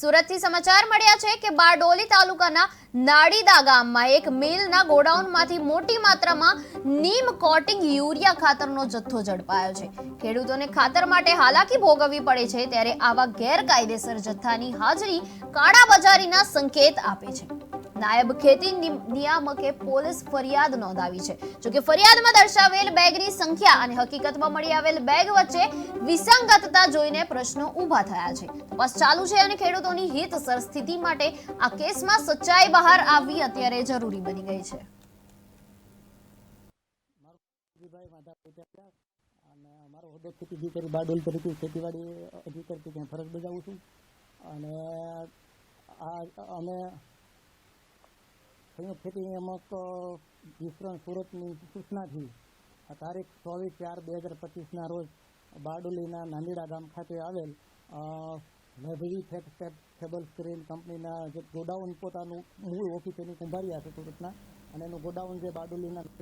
સુરતથી સમાચાર મળ્યા છે કે બારડોલી તાલુકાના નાડીદા ગામમાં એક મિલના ગોડાઉનમાંથી મોટી માત્રામાં નીમ કોટિંગ યુરિયા ખાતરનો જથ્થો ઝડપાયો છે. ખેડૂતોને ખાતર માટે હાલાકી ભોગવવી પડે છે ત્યારે આવા ગેરકાયદેસર જથ્થાની હાજરી કાળાબજારીના સંકેત આપે છે. નાયબ ખેતી નિયામકે પોલીસ ફરિયાદ નોંધાવી છે. જોકે ફરિયાદમાં દર્શાવેલ બેગની સંખ્યા અને હકીકતમાં મળી આવેલ બેગ વચ્ચે વિસંગતતા જોઈને પ્રશ્નો ઊભા થયા છે. તપાસ ચાલુ છે અને ખેડૂતોની હિતસર સ્થિતિ માટે આ કેસમાં સચ્ચાઈ બહાર આવવી અત્યારે જરૂરી બની ગઈ છે. અને મારો હોદ્દો ખેતી અધિકારી બારડોલ તરીકે ખેતીવાડી અધિકારી તરીકે ફરજ બજાવું છું. અને આ અમે સંયુક્ત ખેતી નિયામક વિસ્તરણ સુરતની સૂચનાથી તારીખ ચોવીસ ચાર બે હજાર પચીસના રોજ બારડોલીના નાંદીડા ગામ ખાતે આવેલ ફેક્સ ટેબલ સ્ક્રીન કંપનીના જે ગોડાઉન પોતાનું મૂળ ઓફિસ એની કુંભારી છે સુરતના. અને એનું ગોડાઉન જે બારડોલીના